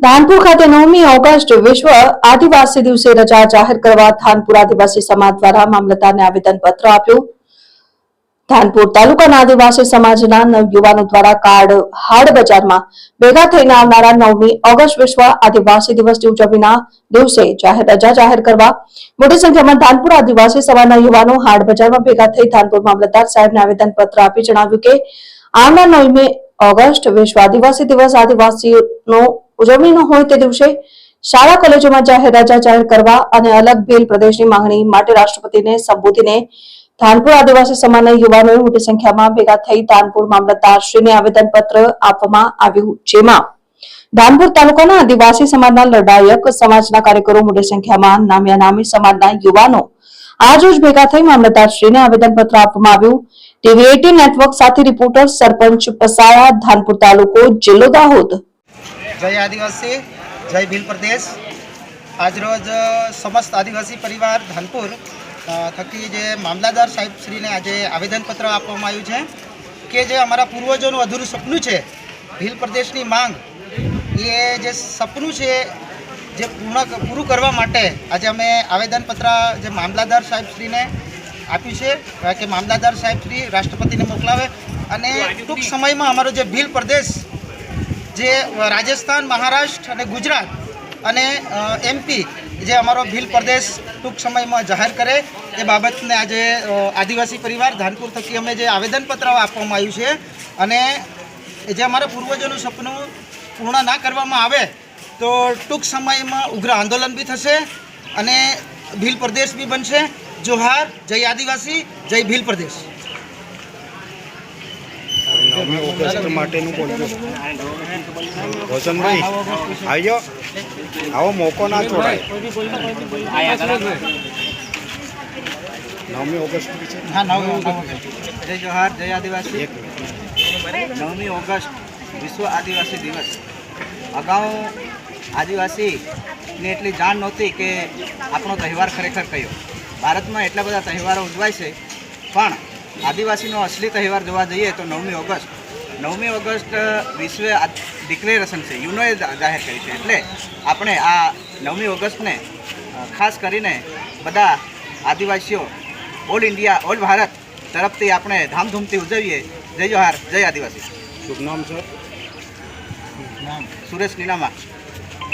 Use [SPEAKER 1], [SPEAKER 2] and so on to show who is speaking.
[SPEAKER 1] ધાનપુર ખાતે નવમી ઓગસ્ટ વિશ્વ આદિવાસી દિવસે રજા જાહેર કરવા ધાનપુર આદિવાસી સમાજ દ્વારા મામલતદારને આવેદન પત્ર આપ્યું. ધાનપુર તાલુકાના આદિવાસી સમાજના નવયુવાનો દ્વારા કાર્ડ હાડ બજારમાં ભેગા થઈને આવનારા નવમી ઓગસ્ટ વિશ્વ આદિવાસી દિવસની ઉજવણીના દિવસે જાહેર રજા જાહેર કરવા. મોટી સંખ્યામાં ધાનપુર આદિવાસી સમાજના યુવાનો હાડ બજારમાં ભેગા થઈ ધાનપુર મામલતદાર સાહેબને આવેદન પત્ર આપી જણાવ્યું કે આવનાર નવમી ઓગસ્ટ વિશ્વ આદિવાસી દિવસ આદિવાસીનો ઉજવણીનો હોય તે દિવસે શાળા કોલેજોમાં જાહેર રજા જાહેર કરવા અને અલગ બિલ પ્રદેશની માંગણી માટે રાષ્ટ્રપતિને સંબોધીને ધાનપુર આદિવાસી સમાજના યુવાનોએ મોટી સંખ્યામાં ભેગા થઈ ધાનપુર મામલતદારશ્રીને આવેદનપત્ર આપવામાં આવ્યું, જેમાં ધાનપુર તાલુકાના આદિવાસી સમાજના લડાયક સમાજના કાર્યકરો મોટી સંખ્યામાં નામ્યા નામી સમાજના યુવાનો આજરોજ ભેગા થઈ મામલતદારશ્રીને આવેદનપત્ર આપવામાં આવ્યું. ટીવી એટીન નેટવર્ક સાથે રિપોર્ટર સરપંચ પસાયા, ધાનપુર તાલુકો જિલ્લો દાહોદ.
[SPEAKER 2] જય આદિવાસી, જય ભીલ પ્રદેશ. આજરોજ સમસ્ત આદિવાસી પરિવાર ધાનપુર થકી જે મામલાદાર સાહેબશ્રીને આજે આવેદનપત્ર આપવામાં આવ્યું છે કે જે અમારા પૂર્વજોનું અધૂરું સપનું છે. ભીલ પ્રદેશની માંગ, એ જે સપનું છે જે પૂર્ણ પૂરું કરવા માટે આજે અમે આવેદનપત્ર જે મામલાદાર સાહેબશ્રીને આપ્યું છે કે મામલાદાર સાહેબશ્રી રાષ્ટ્રપતિને મોકલાવે અને ટૂંક સમયમાં અમારો જે ભીલ પ્રદેશ જે રાજસ્થાન, મહારાષ્ટ્ર અને ગુજરાત અને એમપી જે અમારો ભીલ પ્રદેશ ટૂંક સમયમાં જાહેર કરે એ બાબતને આજે આદિવાસી પરિવાર ધાનપુર થકી અમે જે આવેદનપત્ર આપવામાં આવ્યું છે અને જે અમારા પૂર્વજોનું સપનું પૂર્ણ ના કરવામાં આવે તો ટૂંક સમયમાં ઉગ્ર આંદોલન બી થશે અને ભીલ પ્રદેશ બી બનશે. જોહાર જય આદિવાસી જય ભીલ પ્રદેશ.
[SPEAKER 3] નવમી ઓગસ્ટ માટેનું બોલજો રોશનભાઈ આવજો. આવો મોકો ના છોડાય. નવમી ઓગસ્ટ વિશે
[SPEAKER 2] હા નવ જય જોહાર જય આદિવાસી.
[SPEAKER 3] એક
[SPEAKER 4] નવમી ઓગસ્ટ વિશ્વ આદિવાસી દિવસ. અગાઉ આદિવાસીને એટલી જાણ નહોતી કે આપણો તહેવાર ખરેખર કયો. ભારતમાં એટલા બધા તહેવારો ઉજવાય છે પણ આદિવાસીનો અસલી તહેવાર જોવા જઈએ તો નવમી ઓગસ્ટ. નવમી ઓગસ્ટ વિશ્વ ડિક્લેરેશન છે યુનોએ જાહેર કરી છે. એટલે આપણે આ નવમી ઓગસ્ટને ખાસ કરીને બધા આદિવાસીઓ ઓલ ઇન્ડિયા ઓલ ભારત તરફથી આપણે ધામધૂમથી ઉજવીએ. જય જોહાર જય આદિવાસી.
[SPEAKER 3] શુભ નામ sir
[SPEAKER 4] Suresh Ninama Thank you.